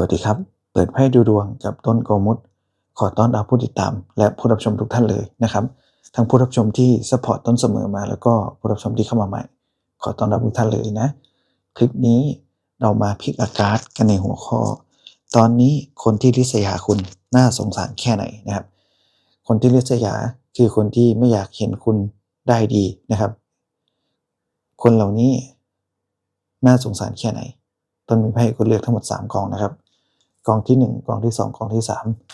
วัสดีครับ เปิดไพ่ดูดวงกับต้นโกมุตขอต้อนรับผู้ติดตาม และผู้รับชมทุกท่านเลยนะครับ ทั้งผู้รับชมที่สปอร์ตต้นเสมอมา แล้วก็ผู้รับชมที่เข้ามาใหม่ ขอต้อนรับทุกท่านเลยนะ คลิปนี้เรามาพิกอากาศกันในหัวข้อ ตอนนี้คนที่ริษยาคุณน่าสงสารแค่ไหนนะครับ คนที่ริษยาคือคนที่ไม่อยากเห็นคุณได้ดีนะครับ คนเหล่านี้น่าสงสารแค่ไหนต้นมีไพ่ให้คุณเลือกทั้งหมด 3กองนะครับ กองที่ 1 กองที่ 2 กองที่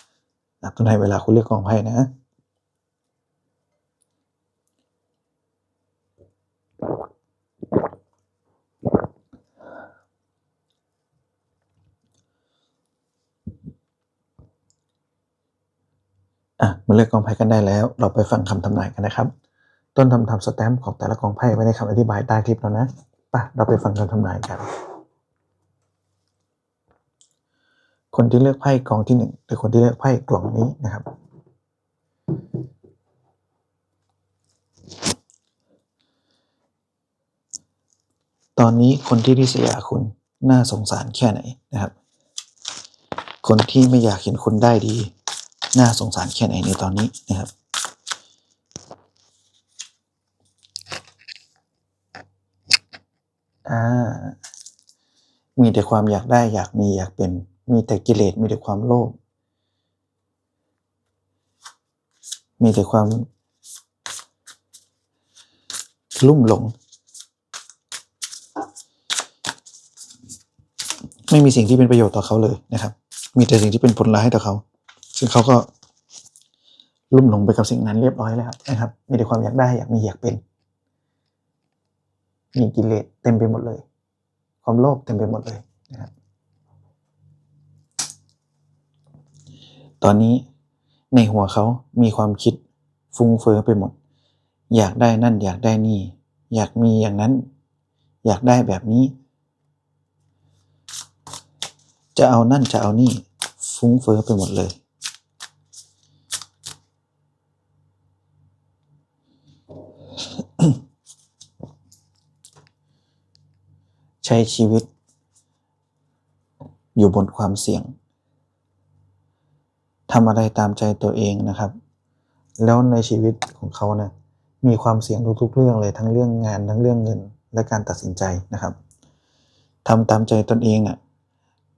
3อะต้นให้เวลาคุณเลือกกองไพ่นะอะมาเลือกกองไพ่กันได้แล้ว เราไปฟังคำทำนายกันนะครับ ต้นทำทำสแตมป์ของแต่ละกองไพ่ไว้ในคำอธิบายใต้คลิปแล้วนะป่ะเราไปฟังคำทำนายกัน คนที่เลือกไพ่กองที่หนึ่งหรือคนที่เลือกไพ่กล่องนี้นะครับ ตอนนี้คนที่ริษยาคุณน่าสงสารแค่ไหนนะครับ คนที่ไม่อยากเห็นคุณได้ดี น่าสงสารแค่ไหนในตอนนี้นะครับอ่ามีแต่ความอยากได้อยากมีอยากเป็น มีแต่กิเลสมีแต่ความโลภมีแต่ความลุ่มหลง ไม่มีสิ่งที่เป็นประโยชน์ต่อเขาเลยนะครับ มีแต่สิ่งที่เป็นผลร้ายต่อเขา ซึ่งเขาก็ลุ่มหลงไปกับสิ่งนั้นเรียบร้อยแล้วนะครับ มีแต่ความอยากได้อยากมีอยากเป็น มีกิเลสเต็มไปหมดเลย ความโลภเต็มไปหมดเลยนะครับ ตอนนี้ในหัวเขามีความคิดฟุ้งเฟ้อไปหมด อยากได้นั่นอยากได้นี่ อยากมีอย่างนั้น อยากได้แบบนี้ จะเอานั่นจะเอานี่ ฟุ้งเฟ้อไปหมดเลย ใช้ชีวิต อยู่บนความเสี่ยง ทำอะไรตามใจตัวเองนะครับ แล้วในชีวิตของเขานะมีความเสี่ยงทุกๆเรื่องเลยทั้งเรื่องงานทั้งเรื่องเงิน และการตัดสินใจนะครับทำตามใจตนเองอะ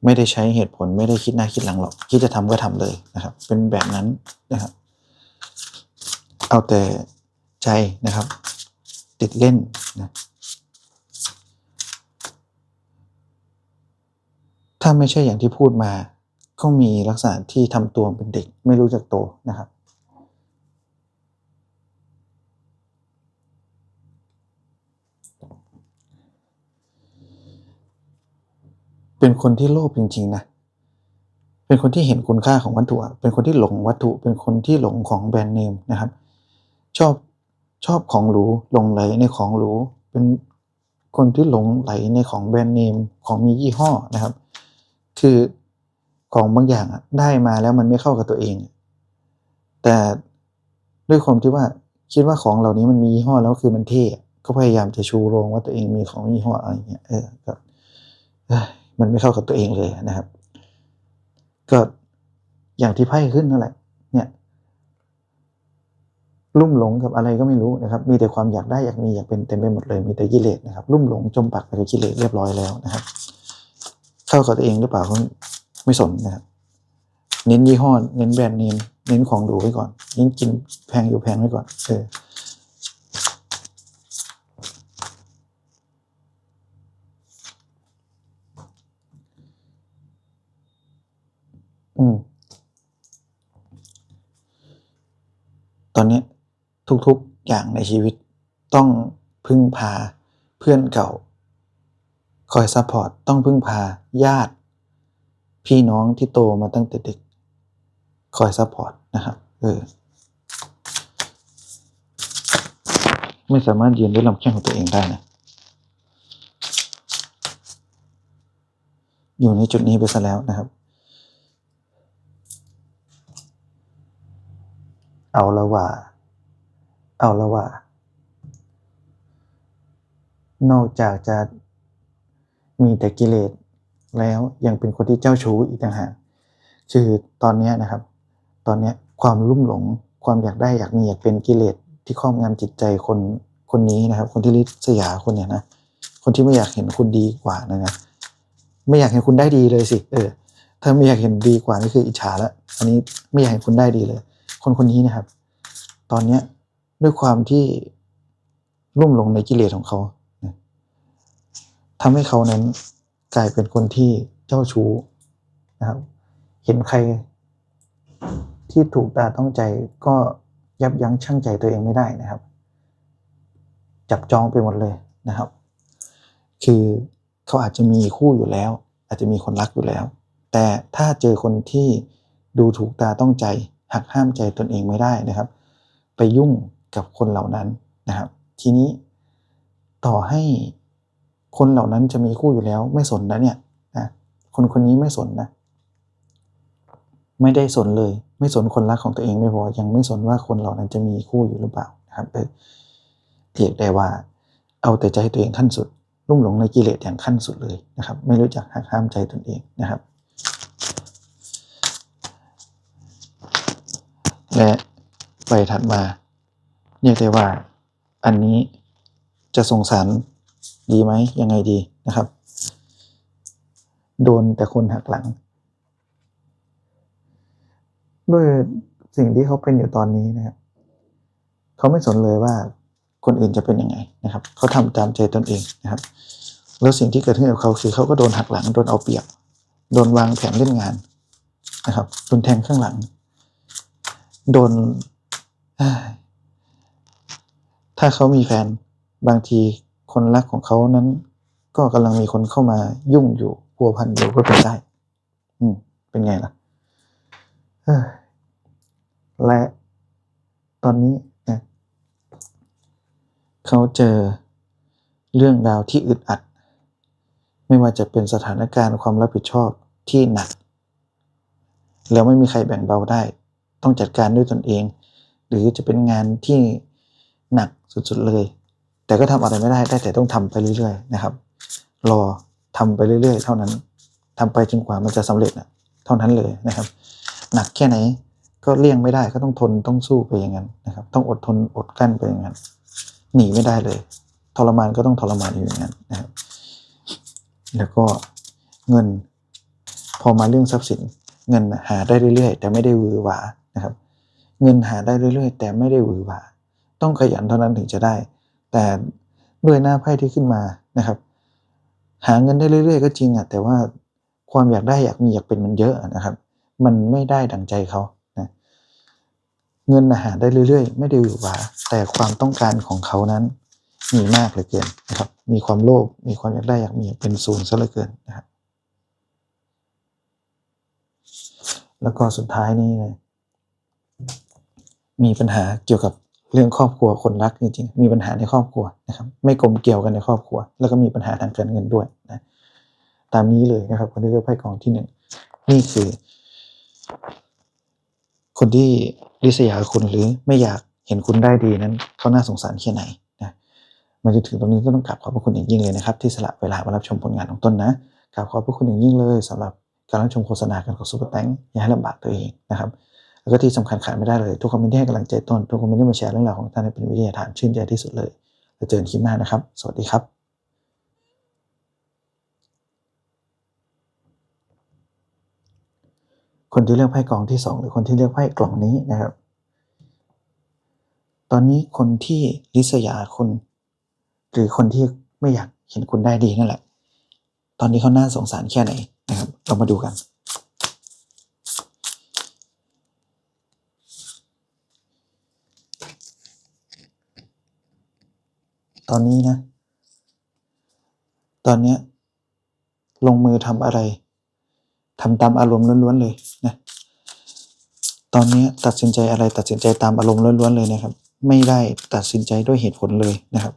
ไม่ได้ใช้เหตุผลไม่ได้คิดหน้าคิดหลังหรอกคิดจะทำก็ทำเลยนะครับ เป็นแบบนั้นนะครับ เอาแต่ใจนะครับ ติดเล่นนะถ้าไม่ใช่อย่างที่พูดมา ก็มีลักษณะที่ทำตัวเป็นเด็กไม่รู้จักโตนะครับ เป็นคนที่โลภจริงๆนะ เป็นคนที่เห็นคุณค่าของวัตถุ เป็นคนที่หลงวัตถุ เป็นคนที่หลงของแบรนด์เนมนะครับ ชอบชอบของหรูหลงไหลในของหรู เป็นคนที่หลงไหลในของแบรนด์เนมของมียี่ห้อนะครับ คือ ของบางอย่างได้มาแล้วมันไม่เข้ากับตัวเอง แต่ด้วยความที่ว่าคิดว่าของเหล่านี้มันมียี่ห้อแล้วคือมันเท่ก็พยายามจะชูโรงว่าตัวเองมีของยี่ห้ออะไรอย่างเงี้ยเออก็มันไม่เข้ากับตัวเองเลยนะครับ ก็อย่างที่ไพ่ขึ้นนั่นแหละ เนี่ยลุ่มหลงกับอะไรก็ไม่รู้นะครับ มีแต่ความอยากได้อยากมีอยากเป็นเต็มไปหมดเลย มีแต่กิเลสนะครับ ลุ่มหลงจมปักไปกับกิเลสเรียบร้อยแล้วนะครับ เข้ากับตัวเองหรือเปล่า ไม่สนนะครับเน้นยี่ห้อเน้นแบรนด์เนมเน้นของดูไว้ก่อน เน้นกินแพงอยู่แพงไว้ก่อนเอออืมตอนนี้ทุกๆอย่างในชีวิตต้องพึ่งพาเพื่อนเก่า คอยซัพพอร์ตต้องพึ่งพาญาติ พี่น้องที่โตมาตั้งแต่เด็ก คอยซัพพอร์ตนะครับเออไม่สามารถยืนด้วยลำแข้งของตัวเองได้นะ อยู่ในจุดนี้ไปซะแล้วนะครับ เอาละว่า เอาละว่า นอกจากจะมีแต่กิเลส แล้วยังเป็นคนที่เจ้าชู้อีกต่างหากคือตอนนี้นะครับ ตอนนี้ความลุ่มหลงความอยากได้อยากมีอยากเป็นกิเลสที่ครอบงำจิตใจคนคนนี้นะครับ คนที่ริษยาคนเนี่ยนะคนที่ไม่อยากเห็นคุณดีกว่านะนะไม่อยากเห็นคุณได้ดีเลยสิเออถ้าไม่อยากเห็นดีกว่านี่คืออิจฉาแล้วอันนี้ไม่อยากเห็นคุณได้ดีเลย คนคนนี้นะครับ ตอนเนี้ยด้วยความที่ลุ่มหลงในกิเลสของเขานะทำให้เขานั้น กลายเป็นคนที่เจ้าชู้นะครับ เห็นใครที่ถูกตาต้องใจก็ยับยั้งชั่งใจตัวเองไม่ได้นะครับ จับจองไปหมดเลยนะครับ คือเขาอาจจะมีคู่อยู่แล้ว อาจจะมีคนรักอยู่แล้ว แต่ถ้าเจอคนที่ดูถูกตาต้องใจหักห้ามใจตนเองไม่ได้นะครับ ไปยุ่งกับคนเหล่านั้นนะครับ ทีนี้ต่อให้ คนเหล่านั้นจะมีคู่อยู่แล้วไม่สนนะเนี่ยนะคนคนนี้ไม่สนนะ ไม่ได้สนเลย ไม่สนคนรักของตัวเองไม่พอยังไม่สนว่าคนเหล่านั้นจะมีคู่อยู่หรือเปล่านะครับเออเรียกได้ว่า เอาแต่ใจตัวเองขั้นสุดลุ่มหลงในกิเลสอย่างขั้นสุดเลยนะครับ ไม่รู้จักหักห้ามใจตนเองนะครับ และไปถัดมาเรียกได้ว่า อันนี้จะสงสาร ดีไหมยังไงดีนะครับ โดนแต่คนหักหลัง ด้วยสิ่งที่เขาเป็นอยู่ตอนนี้นะครับเขาไม่สนเลยว่าคนอื่นจะเป็นยังไงนะครับ เขาทำตามใจตนเองนะครับ แล้วสิ่งที่เกิดขึ้นกับเขาคือเขาก็โดนหักหลังโดนเอาเปรียบ โดนวางแผนเล่นงานนะครับโดนแทงข้างหลัง โดน ถ้าเขามีแฟนบางที คนรักของเขานั้น ก็กำลังมีคนเข้ามายุ่งอยู่พัวพันอยู่ก็เป็นได้ อืม เป็นไงล่ะและตอนนี้นะเขาเจอเรื่องราวที่อึดอัด ไม่ว่าจะเป็นสถานการณ์ความรับผิดชอบที่หนัก แล้วไม่มีใครแบ่งเบาได้ ต้องจัดการด้วยตนเอง หรือจะเป็นงานที่หนักสุดๆเลย แต่ก็ทำอะไรไม่ได้ได้แต่ต้องทำไปเรื่อยๆนะครับ รอทำไปเรื่อยๆ เท่านั้นทำไปจนกว่ามันจะสำเร็จนะเท่านั้นเลยนะครับ หนักแค่ไหนก็เลี่ยงไม่ได้ก็ต้องทนต้องสู้ไปอย่างนั้นนะครับ ต้องอดทนอดกั้นไปอย่างนั้น หนีไม่ได้เลย ทรมานก็ต้องทรมานอยู่อย่างนั้นนะครับ แล้วก็เงินพอมาเรื่องทรัพย์สิน เงินหาได้เรื่อยๆ แต่ไม่ได้หวือหวานะครับ เงินหาได้เรื่อยๆ แต่ไม่ได้หวือหวาต้องขยันเท่านั้นถึงจะได้ แต่ด้วยหน้าไพ่ที่ขึ้นมานะครับ หาเงินได้เรื่อย ๆ ก็จริงอะแต่ว่าความอยากได้อยากมีอยากเป็นมันเยอะนะครับ มันไม่ได้ดังใจเขานะเงินหาได้เรื่อย ๆ ไม่ได้หวือหวาแต่ความต้องการของเขานั้นมีมากเหลือเกินนะครับ มีความโลภมีความอยากได้อยากมีอยากเป็นศูนย์ซะเหลือเกินนะครับแล้วก็สุดท้ายนี้เลยมีปัญหาเกี่ยวกับ เรื่องครอบครัวคนรักจริงๆ มีปัญหาในครอบครัวนะครับ ไม่กลมเกี่ยวกันในครอบครัว แล้วก็มีปัญหาทางการเงินด้วยนะตามนี้เลยนะครับคนที่เลือกไพ่กองที่หนึ่งนี่คือ คนที่ริษยาคุณหรือไม่อยากเห็นคุณได้ดีนั้นเขาน่าสงสารแค่ไหนนะมาจนถึงตรงนี้ก็ต้องกราบขอบพระคุณอย่างยิ่งเลยนะครับ ที่สละเวลามารับชมผลงานของต้นนะกราบขอบพระคุณอย่างยิ่งเลยสำหรับการรับชมโฆษณากันของซูเปอร์แตงอย่าให้ลำบากตัวเองนะครับ แล้วก็ที่สำคัญขาดไม่ได้เลย ทุกคอมเมนต์ที่ให้กำลังใจต้น ทุกคอมเมนต์ที่มาแชร์เรื่องราวของท่านให้เป็นวิทยาทานชื่นใจที่สุดเลยแล้วเจอกันคลิปหน้านะครับ สวัสดีครับคนที่เลือกไพ่กองที่สองหรือคนที่เลือกไพ่กล่องนี้นะครับ ตอนนี้คนที่ริษยาคุณหรือคนที่ไม่อยากเห็นคุณได้ดีนั่นแหละ ตอนนี้เขาน่าสงสารแค่ไหนนะครับ เรามาดูกัน ตอนนี้นะ ตอนเนี้ยลงมือทำอะไรทำตามอารมณ์ล้วนๆเลยนะ ตอนนี้ตัดสินใจอะไรตัดสินใจตามอารมณ์ล้วนๆเลยนะครับ ไม่ได้ตัดสินใจด้วยเหตุผลเลยนะครับ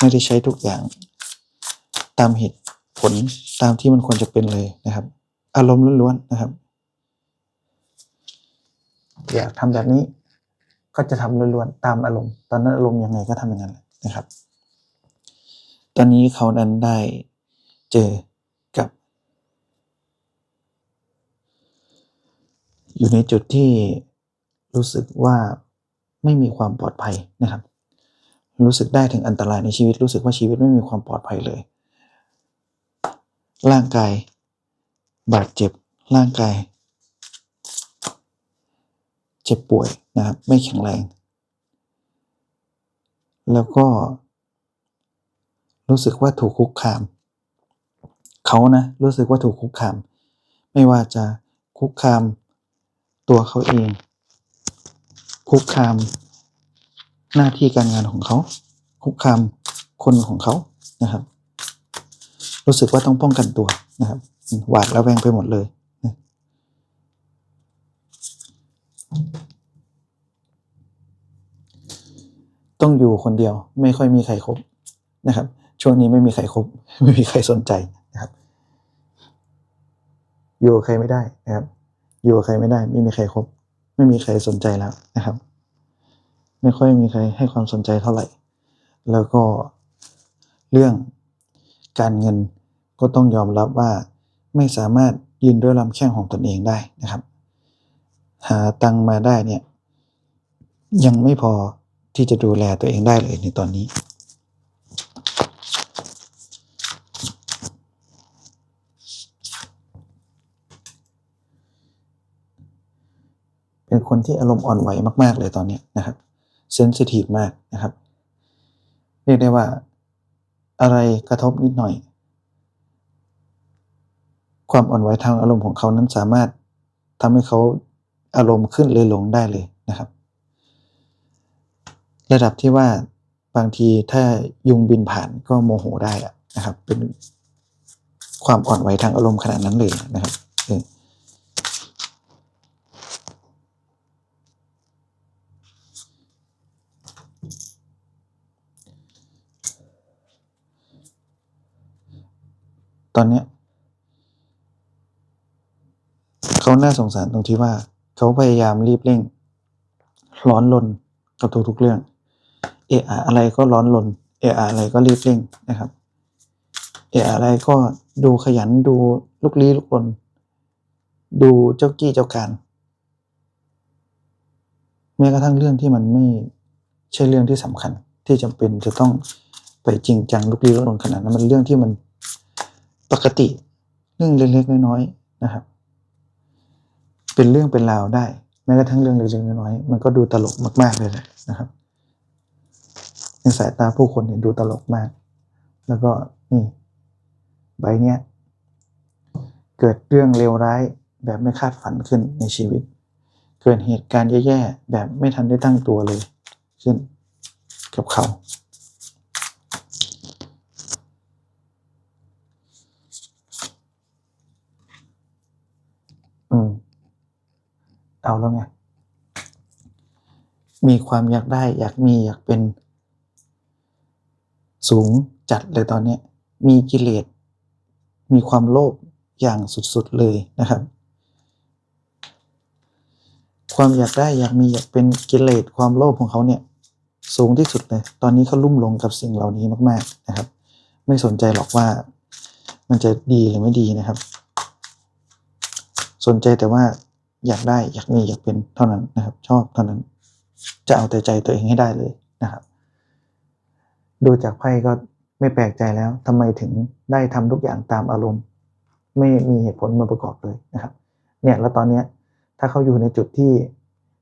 ไม่ได้ใช้ทุกอย่าง ตามเหตุผลตามที่มันควรจะเป็นเลยนะครับ อารมณ์ล้วนๆนะครับ อยากทำแบบนี้ก็จะทำล้วนๆตามอารมณ์ ตอนนั้นอารมณ์ยังไงก็ทำอย่างนั้นแหละะครับ ตอนนี้เขานั้นได้เจอกับ อยู่ในจุดที่รู้สึกว่าไม่มีความปลอดภัยนะครับ รู้สึกได้ถึงอันตรายในชีวิตรู้สึกว่าชีวิตไม่มีความปลอดภัยเลย ร่างกายบาดเจ็บร่างกาย เจ็บป่วยนะครับ ไม่แข็งแรง แล้วก็ รู้สึกว่าถูกคุกคาม เขานะรู้สึกว่าถูกคุกคาม ไม่ว่าจะคุกคามตัวเขาเอง คุกคามหน้าที่การงานของเขา คุกคามคนของเขานะครับ รู้สึกว่าต้องป้องกันตัวนะครับ หวาดระแวงไปหมดเลยนะ ต้องอยู่คนเดียว ไม่ค่อยมีใครคบนะครับ ช่วงนี้ไม่มีใครคบไม่มีใครสนใจนะครับ อยู่กับใครไม่ได้นะครับ อยู่กับใครไม่ได้ ไม่มีใครคบไม่มีใครสนใจแล้วนะครับ ไม่ค่อยมีใครให้ความสนใจเท่าไหร่ แล้วก็เรื่องการเงินก็ต้องยอมรับว่าไม่สามารถยืนด้วยลำแข้งของตนเองได้นะครับ หาตังมาได้เนี่ยยังไม่พอ ที่จะดูแลตัวเองได้เลยในตอนนี้ เป็นคนที่อารมณ์อ่อนไหวมาก ๆ เลยตอนนี้นะครับเซนซิทีฟมากนะครับ เรียกได้ว่าอะไรกระทบนิดหน่อย ความอ่อนไหวทางอารมณ์ของเขานั้นสามารถทำให้เขาอารมณ์ขึ้นหรือลงได้เลยนะครับ ระดับที่ว่าบางทีถ้ายุงบินผ่านก็โมโหได้อะนะครับ เป็นความอ่อนไหวทางอารมณ์ขนาดนั้นเลยนะครับตอนเนี้ยเขาน่าสงสารตรงที่ว่า เขาพยายามรีบเร่ง ร้อนรนกับทุกๆเรื่อง เอะอะอะไรก็ร้อนรนเอะอะอะไรก็รีบเร่งนะครับเอะอะอะไรก็ดูขยันดูลุกลี้ลุกลน ดูเจ้ากี้เจ้าการแม้กระทั่งเรื่องที่มันไม่ใช่เรื่องที่สำคัญ ที่จำเป็นจะต้องไปจริงจังลุกลี้ลุกลนขนาดนั้นมันเรื่องที่มันปกติเรื่องเล็กๆน้อยๆนะครับ เป็นเรื่องเป็นราวได้แม้กระทั่งเรื่องเล็กๆน้อยๆมันก็ดูตลกมากๆเลยแหละนะครับ ในสายตาผู้คนเนี่ยดูตลกมาก แล้วก็นี่ใบเนี้ยเกิดเรื่องเลวร้ายแบบไม่คาดฝันขึ้นในชีวิต เกิดเหตุการณ์แย่ๆแบบไม่ทันได้ตั้งตัวเลยขึ้นกับเขา อืม เอาแล้วไง มีความอยากได้ อยากมีอยากเป็น สูงจัดเลยตอนนี้มีกิเลส มีความโลภอย่างสุดๆเลยนะครับ ความอยากได้อยากมีอยากเป็นกิเลสความโลภของเขาเนี่ยสูงที่สุดเลย ตอนนี้เขาลุ่มหลงกับสิ่งเหล่านี้มาก ๆนะครับ ไม่สนใจหรอกว่ามันจะดีหรือไม่ดีนะครับ สนใจแต่ว่าอยากได้อยากมีอยากเป็นเท่านั้นนะครับ ชอบเท่านั้น จะเอาแต่ใจตัวเองให้ได้เลยนะครับ ดูจากไพ่ก็ไม่แปลกใจแล้วทำไมถึงได้ทำทุกอย่างตามอารมณ์ ไม่มีเหตุผลมาประกอบเลยนะครับ เนี่ยแล้วตอนเนี้ยถ้าเขาอยู่ในจุดที่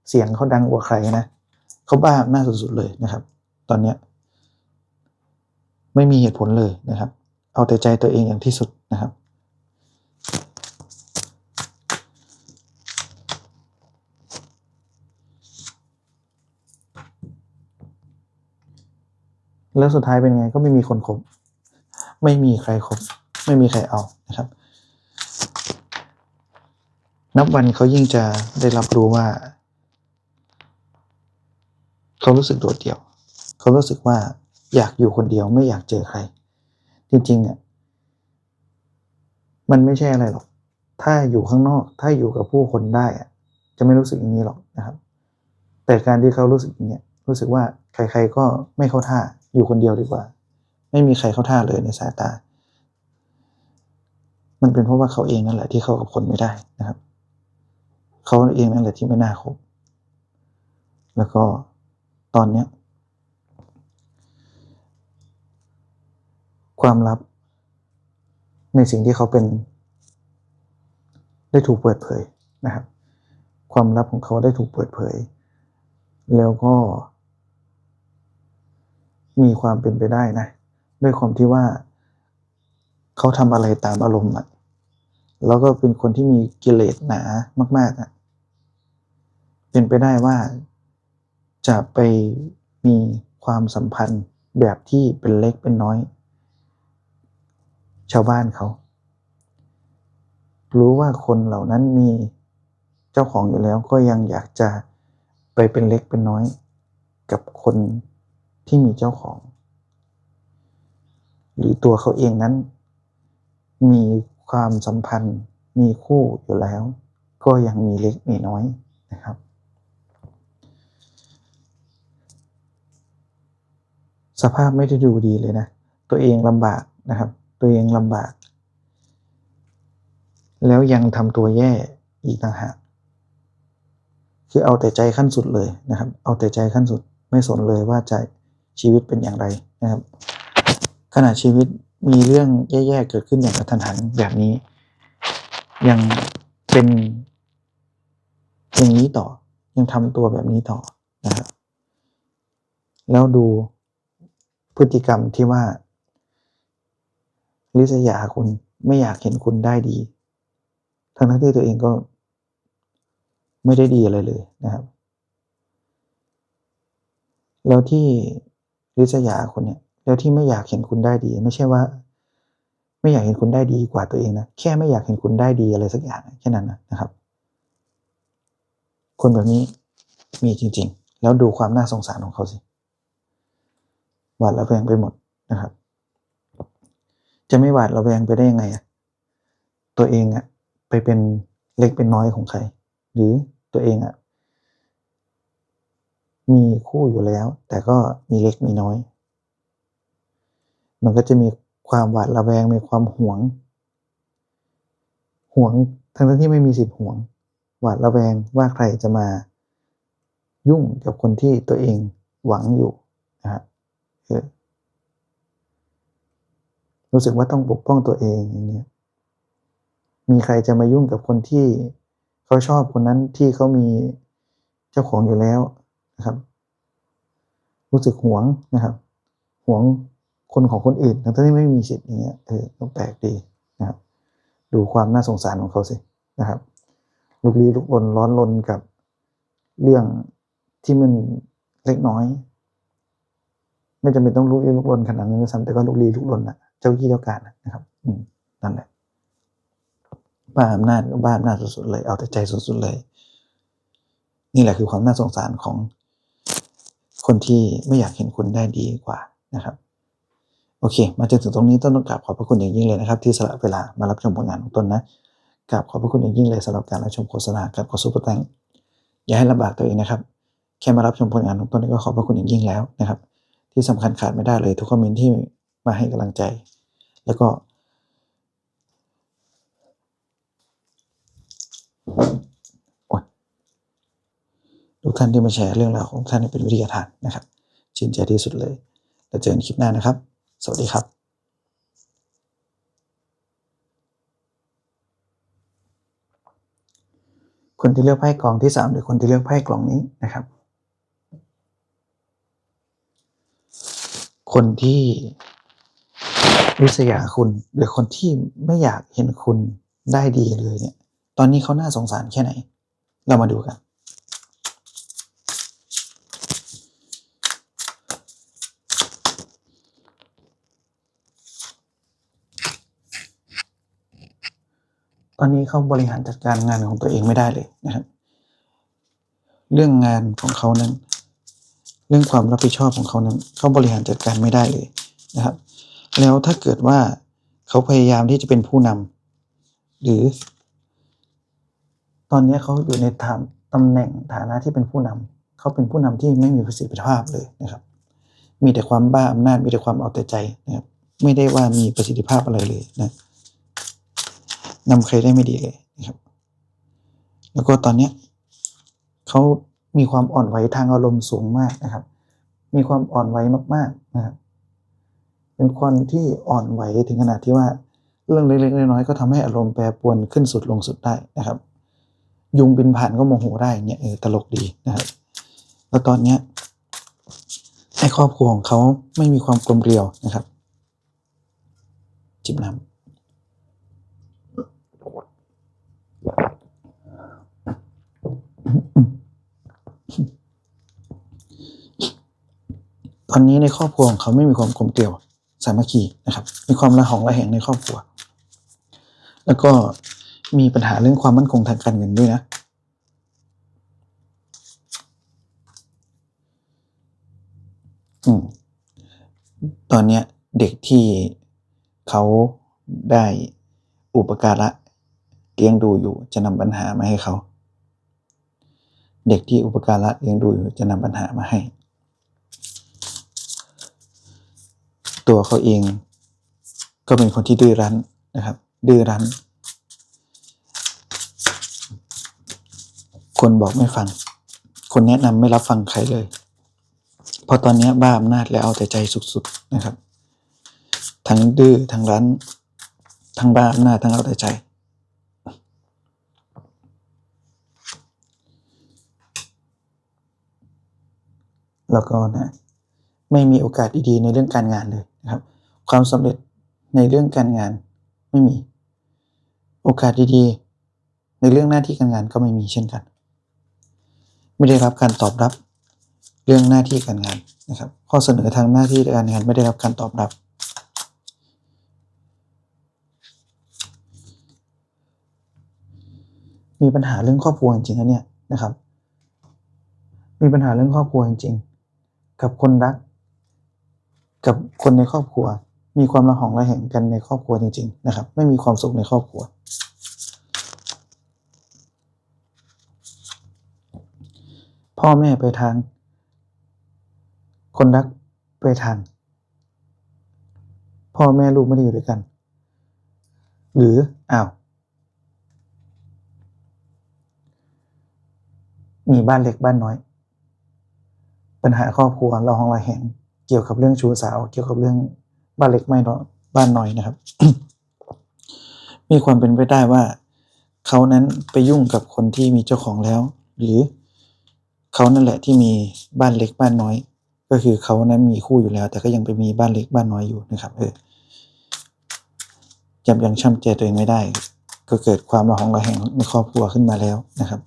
เสียงเขาดังกว่าใครนะเขาบ้าหน้าสุดๆเลยนะครับ ตอนเนี้ยไม่มีเหตุผลเลยนะครับ เอาแต่ใจตัวเองอย่างที่สุดนะครับ แล้วสุดท้ายเป็นไงก็ไม่มีคนคบ ไม่มีใครคบ ไม่มีใครเอานะครับ นับวันเขายิ่งจะได้รับรู้ว่า เขารู้สึกโดดเดี่ยว เขารู้สึกว่าอยากอยู่คนเดียวไม่อยากเจอใคร จริงๆอะมันไม่ใช่อะไรหรอก ถ้าอยู่ข้างนอก ถ้าอยู่กับผู้คนได้อะจะไม่รู้สึกอย่างนี้หรอกนะครับ แต่การที่เขารู้สึกอย่างเงี้ยรู้สึกว่าใคร ๆก็ไม่เข้าท่า อยู่คนเดียวดีกว่า ไม่มีใครเข้าท่าเลยในสายตา มันเป็นเพราะว่าเขาเองนั่นแหละที่เข้ากับคนไม่ได้นะครับ เขาเองนั่นแหละที่ไม่น่าคบแล้วก็ตอนเนี้ยความลับ ในสิ่งที่เขาเป็น ได้ถูกเปิดเผยนะครับ ความลับของเขาได้ถูกเปิดเผย แล้วก็ มีความเป็นไปได้นะ ด้วยความที่ว่าเขาทำอะไรตามอารมณ์อะแล้วก็เป็นคนที่มีกิเลสหนามาก ๆอะเป็นไปได้ว่าจะไปมีความสัมพันธ์แบบที่เป็นเล็กเป็นน้อย ชาวบ้านเขา รู้ว่าคนเหล่านั้นมีเจ้าของอยู่แล้วก็ยังอยากจะไปเป็นเล็กเป็นน้อยกับคน ที่มีเจ้าของ หรือตัวเขาเองนั้น มีความสัมพันธ์ มีคู่อยู่แล้ว ก็ยังมีเล็กมีน้อยนะครับ สภาพไม่ได้ดูดีเลยนะ ตัวเองลำบากนะครับ ตัวเองลำบาก แล้วยังทำตัวแย่อีกต่างหากคือเอาแต่ใจขั้นสุดเลยนะครับ เอาแต่ใจขั้นสุดไม่สนเลยว่าจะ ชีวิตเป็นอย่างไรนะครับ ขณะชีวิตมีเรื่องแย่ๆเกิดขึ้นอย่างกระทันหันแบบนี้ ยังเป็นอย่างนี้ต่อ ยังทำตัวแบบนี้ต่อนะครับแล้วดูพฤติกรรมที่ว่า ลิษยาคุณไม่อยากเห็นคุณได้ดี ทั้งทั้งที่ตัวเองก็ไม่ได้ดีอะไรเลยนะครับ แล้วที่ ลิษยาคุณเนี่ยแล้วที่ไม่อยากเห็นคุณได้ดี ไม่ใช่ว่า ไม่อยากเห็นคุณได้ดีกว่าตัวเองนะแค่ไม่อยากเห็นคุณได้ดีอะไรสักอย่างแค่นั้นนะนะครับ คนแบบนี้มีจริง ๆ แล้วดูความน่าสงสารของเขาสิหวาดระแวงไปหมดนะครับ จะไม่หวาดระแวงไปได้ยังไงอะตัวเองอะไปเป็นเล็กเป็นน้อยของใคร หรือตัวเองอะ มีคู่อยู่แล้ว แต่ก็มีเล็กมีน้อย มันก็จะมีความหวาดระแวงมีความหวงหวงทั้งที่ไม่มีสิทธิ์หวง หวาดระแวงว่าใครจะมา ยุ่งกับคนที่ตัวเองหวังอยู่นะฮะเออรู้สึกว่าต้องปกป้องตัวเองอย่างเงี้ยมีใครจะมายุ่งกับคนที่เขาชอบคนนั้นที่เขามีเจ้าของอยู่แล้ว นะครับ รู้สึกหวงนะครับหวงคนของคนอื่นทั้งที่ไม่มีสิทธิ์อย่างเงี้ยเออก็แปลกดีนะครับ ดูความน่าสงสารของเขาสินะครับลุกลี้ลุกลนร้อนรนกับเรื่องที่มันเล็กน้อย ไม่จำเป็นต้องลุกลี้ลุกลนขนาดนั้นด้วยซ้ำแต่ก็ลุกลี้ลุกลนนะเจ้าที่เจ้าการนะครับ อืมนั่นแหละบ้าอำนาจก็บ้าอำนาจสุดๆเลย เอาแต่ใจสุดๆเลย นี่แหละคือความน่าสงสารของ คนที่ไม่อยากเห็นคุณได้ดีกว่านะครับโอเค มาจนถึงตรงนี้ต้นต้องกราบขอบพระคุณอย่างยิ่งเลยนะครับ ที่สละเวลามารับชมผลงานของต้นนะกราบขอบพระคุณอย่างยิ่งเลยสำหรับการรับชมโฆษณากับขอซุปเปอร์แตงอย่าให้ลำบากตัวเองนะครับ แค่มารับชมผลงานของต้นนี่ก็ขอบพระคุณอย่างยิ่งแล้วนะครับ ที่สำคัญขาดไม่ได้เลย ทุกคอมเมนต์ที่มาให้กำลังใจ แล้วก็ ทุกท่านที่มาแชร์เรื่องราวของท่านเป็นวิทยาทานนะครับชื่นใจที่สุดเลย แล้วเจอกันคลิปหน้านะครับ สวัสดีครับคนที่เลือกไพ่กองที่สามหรือคนที่เลือกไพ่กล่องนี้นะครับ คนที่ริษยาคุณ หรือคนที่ไม่อยากเห็นคุณได้ดีเลยเนี่ย ตอนนี้เขาน่าสงสารแค่ไหน เรามาดูกัน ตอนนี้เขาบริหารจัดการงานของตัวเองไม่ได้เลยนะครับ เรื่องงานของเขานั้น เรื่องความรับผิดชอบของเขานั้นเขาบริหารจัดการไม่ได้เลยนะครับ แล้วถ้าเกิดว่าเขาพยายามที่จะเป็นผู้นำหรือ ตอนนี้เขาอยู่ในฐานตำแหน่งฐานะที่เป็นผู้นำเขาเป็นผู้นำที่ไม่มีประสิทธิภาพเลยนะครับ มีแต่ความบ้าอำนาจมีแต่ความเอาแต่ใจนะครับไม่ได้ว่ามีประสิทธิภาพอะไรเลยนะ นำใครได้ไม่ดีเลยนะครับ แล้วก็ตอนเนี้ยเขามีความอ่อนไหวทางอารมณ์สูงมากนะครับ มีความอ่อนไหวมากๆนะครับ เป็นคนที่อ่อนไหวถึงขนาดที่ว่าเรื่องเล็กๆน้อยๆก็ทำให้อารมณ์แปรปรวนขึ้นสุดลงสุดได้นะครับ ยุงบินผ่านก็โมโหได้เงี้ยเออตลกดีนะครับ แล้วตอนเนี้ยไอ้ครอบครัวของเขาไม่มีความกลมเกลียวนะครับ จิบน้ำ ตอนนี้ในครอบครัวของเขาไม่มีความกลมเกลียวสามัคคีนะครับ มีความระหองระแหงในครอบครัว แล้วก็มีปัญหาเรื่องความมั่นคงทางการเงินด้วยนะ อืม ตอนเนี้ยเด็กที่เขาได้อุปการะเลี้ยงดูอยู่จะนำปัญหามาให้เขา เด็กที่อุปการะเลี้ยงดูอยู่จะนำปัญหามาให้ ตัวเขาเองก็เป็นคนที่ดื้อรั้นนะครับ ดื้อรั้น คนบอกไม่ฟัง คนแนะนำไม่รับฟังใครเลยเพราะตอนนี้บ้าอำนาจและเอาแต่ใจสุดๆนะครับ ทั้งดื้อทั้งรั้น ทั้งบ้าอำนาจทั้งเอาแต่ใจ แล้วก็นะไม่มีโอกาสดีๆในเรื่องการงานเลยนะครับ ความสำเร็จในเรื่องการงานไม่มี โอกาสดีๆ ในเรื่องหน้าที่การงานก็ไม่มีเช่นกัน ไม่ได้รับการตอบรับเรื่องหน้าที่การงานนะครับ ข้อเสนอทางหน้าที่การงานไม่ได้รับการตอบรับ มีปัญหาเรื่องครอบครัวจริงๆนะเนี่ยนะครับ มีปัญหาเรื่องครอบครัวจริงๆ กับคนรัก กับคนในครอบครัว มีความระหองระแหงกันในครอบครัวจริง ๆ นะครับ ไม่มีความสุขในครอบครัว พ่อแม่ไปทาง คนรักไปทาง พ่อแม่ลูกไม่ได้อยู่ด้วยกัน หรืออ้าวมีบ้านเล็กบ้านน้อย ปัญหาครอบครัวเราห้องเระแหงเกี่ยวกับเรื่องชู้สาว เกี่ยวกับเรื่องบ้านเล็กไม่น้อบ้านน้อยนะครับ มีความเป็นไปได้ว่าเขานั้นไปยุ่งกับคนที่มีเจ้าของแล้ว หรือเขานั่นแหละที่มีบ้านเล็กบ้านน้อย ก็คือเขานั้นมีคู่อยู่แล้ว แต่ก็ยังไปมีบ้านเล็กบ้านน้อยอยู่นะครับ เออยับยั้งชั่งใจตัวเองไม่ได้ ก็เกิดความระหองระแหงในครอบครัวขึ้นมาแล้วนะครับ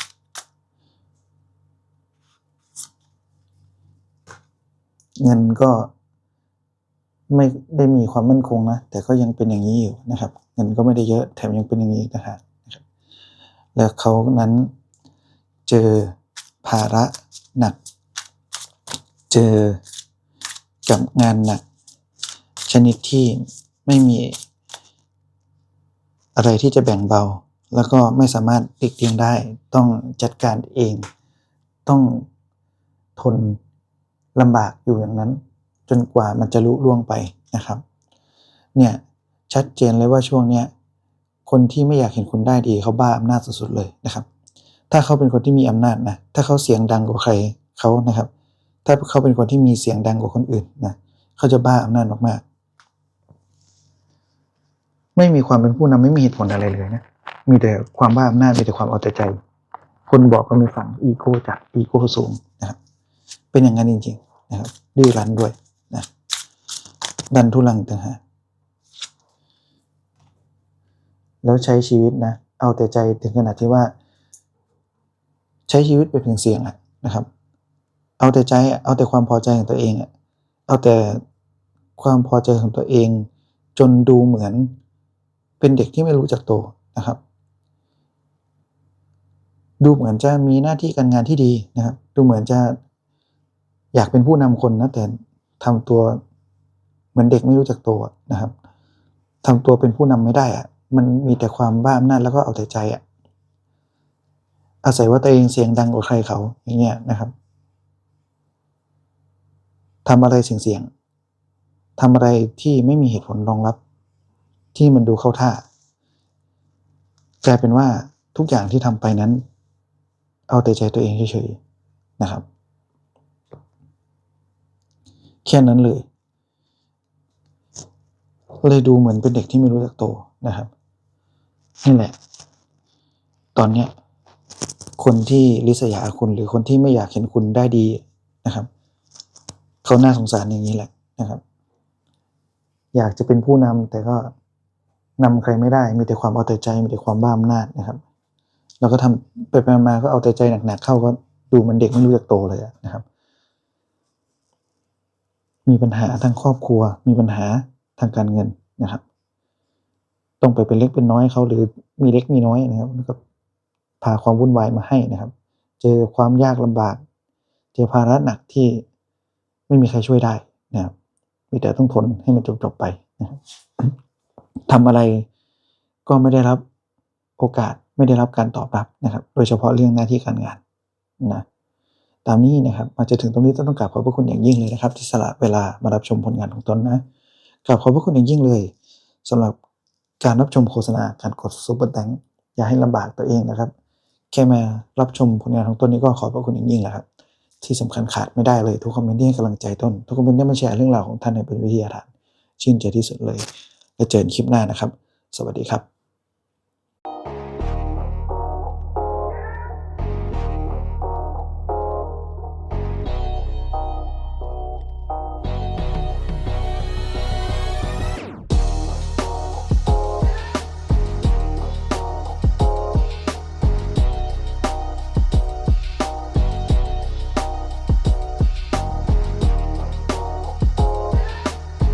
เงินก็ไม่ได้มีความมั่นคงนะ แต่ก็ยังเป็นอย่างนี้อยู่นะครับ เงินก็ไม่ได้เยอะแถมยังเป็นอย่างนี้นะครับนะแล้วเขานั้นเจอภาระหนัก เจอกับงานหนัก ชนิดที่ไม่มีอะไรที่จะแบ่งเบา แล้วก็ไม่สามารถติกเตียงได้ ต้องจัดการเอง ต้องทน ลำบากอยู่อย่างนั้น จนกว่ามันจะลุล่วงไปนะครับเนี่ยชัดเจนเลยว่าช่วงเนี้ยคนที่ไม่อยากเห็นคุณได้ดีเขาบ้าอำนาจสุดๆเลยนะครับ ถ้าเขาเป็นคนที่มีอำนาจนะถ้าเขาเสียงดังกว่าใครเขานะครับ ถ้าเขาเป็นคนที่มีเสียงดังกว่าคนอื่นนะเขาจะบ้าอำนาจมากๆ ไม่มีความเป็นผู้นำไม่มีเหตุผลอะไรเลยนะมีแต่ความบ้าอำนาจมีแต่ความเอาแต่ใจ คนบอกก็ไม่ฟังอีโก้จัดอีโก้สูงนะครับเป็นอย่างนั้นจริงๆ นะครับดื้อรั้นด้วยนะดันทุลังต่างหากแล้วใช้ชีวิตนะ เอาแต่ใจถึงขนาดที่ว่า ใช้ชีวิตเป็นเพียงเสียงอะนะครับ เอาแต่ใจเอาแต่ความพอใจของตัวเองอะเอาแต่ความพอใจของตัวเอง จนดูเหมือนเป็นเด็กที่ไม่รู้จักโตนะครับ ดูเหมือนจะมีหน้าที่การงานที่ดีนะครับ ดูเหมือนจะ อยากเป็นผู้นำคนนะแต่ทำตัวเหมือนเด็กไม่รู้จักตัวนะครับทำตัวเป็นผู้นำไม่ได้อะมันมีแต่ความบ้าอำนาจแล้วก็เอาแต่ใจอะอาศัยว่าตัวเองเสียงดังกว่าใครเขาอย่างเงี้ยนะครับทำอะไรเสียงๆทำอะไรที่ไม่มีเหตุผลรองรับ ที่มันดูเข้าท่ากลายเป็นว่าทุกอย่างที่ทำไปนั้น เอาแต่ใจตัวเองเฉยๆนะครับ แค่นั้นเลย เลยดูเหมือนเป็นเด็กที่ไม่รู้จักโตนะครับนี่แหละ ตอนเนี้ยคนที่ริษยาคุณหรือคนที่ไม่อยากเห็นคุณได้ดีนะครับ เขาน่าสงสารอย่างนี้แหละนะครับ อยากจะเป็นผู้นำแต่ก็นำใครไม่ได้ มีแต่ความเอาแต่ใจ มีแต่ความบ้าอำนาจนะครับแล้วก็ทำไปไปมาๆก็เอาแต่ใจหนักๆเข้าก็ดูมันเด็กไม่รู้จักโตเลยนะครับ มีปัญหาทางครอบครัว มีปัญหาทางการเงินนะครับ ต้องไปเป็นเล็กเป็นน้อยเขาหรือมีเล็กมีน้อยนะครับแล้วก็พาความวุ่นวายมาให้นะครับ เจอความยากลำบาก เจอภาระหนักที่ไม่มีใครช่วยได้นะครับมีแต่ต้องทนให้มันจบๆไปนะครับทำอะไรก็ไม่ได้รับโอกาสไม่ได้รับการตอบรับนะครับ โดยเฉพาะเรื่องหน้าที่การงานนะ ตามนี้นะครับมาจะถึงตรงนี้ต้องกราบขอบพระคุณอย่างยิ่งเลยนะครับ ที่สละเวลามารับชมผลงานของตนนะกราบขอบพระคุณอย่างยิ่งเลยสำหรับการรับชมโฆษณาการกดซุปเปอร์แตงอย่าให้ลำบากตัวเองนะครับ แค่มารับชมผลงานของต้นนี้ก็ขอบพระคุณอย่างยิ่งแล้วครับ ที่สำคัญขาดไม่ได้เลยทุกคอมเมนต์ที่ให้กำลังใจต้น ทุกคอมเมนต์ที่มาแชร์เรื่องราวของท่านให้เป็นวิทยาทานชื่นใจที่สุดเลยแล้วเจอกันคลิปหน้านะครับ สวัสดีครับ